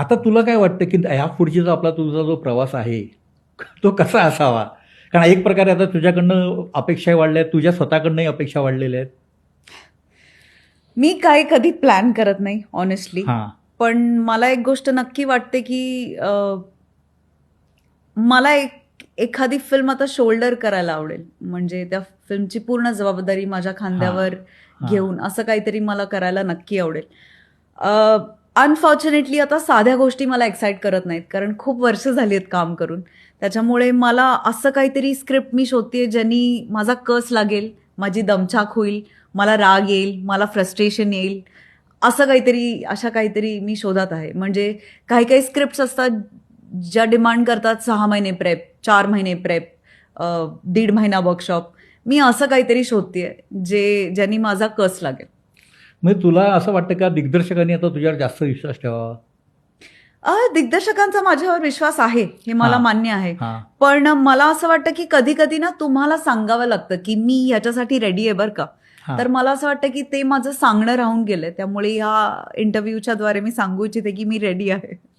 आता तुला काय वाटतं की ह्या पुढचा आपला तुझा जो प्रवास आहे तो कसा असावा? कारण एक प्रकारे आता तुझ्याकडनं अपेक्षा वाढल्या आहेत तुझ्या स्वतःकडनंही अपेक्षा वाढलेल्या आहेत. मी काय कधी प्लॅन करत नाही ऑनेस्टली पण मला एक गोष्ट नक्की वाटते की मला एक एखादी फिल्म आता शोल्डर करायला आवडेल. म्हणजे त्या फिल्मची पूर्ण जबाबदारी माझ्या खांद्यावर. घेऊन असं काहीतरी मला करायला नक्की आवडेल. अनफॉर्च्युनेटली आता साध्या गोष्टी मला एक्साईट करत नाहीत कारण खूप वर्ष झाली आहेत काम करून. त्याच्यामुळे मला असं काहीतरी स्क्रिप्ट मी शोधते ज्यांनी माझा कस लागेल माझी दमछाक होईल मला राग येईल मला फ्रस्ट्रेशन येईल असं काहीतरी अशा काहीतरी मी शोधात आहे. म्हणजे काही काही स्क्रिप्ट्स असतात ज्या डिमांड करतात सहा महिने प्रेप चार महिने प्रेप दीड महिना वर्कशॉप मी असं काहीतरी शोधते जे ज्यांनी माझा कस लागेल. म्हणजे तुला असं वाटतं का दिग्दर्शकांनी आता तुझ्यावर जास्त विश्वास ठेवावा? अ, दिग्दर्शकांचा माझ्यावर विश्वास आहे हे मला. मान्य आहे. पण मला असं वाटतं की कधी कधी ना तुम्हाला सांगावं लागतं की मी ह्याच्यासाठी रेडी आहे बरं का. तर मला असं वाटतं की ते माझं सांगणं राहून गेलंय. त्यामुळे ह्या इंटरव्ह्यूच्या द्वारे मी सांगू इच्छिते की मी रेडी आहे.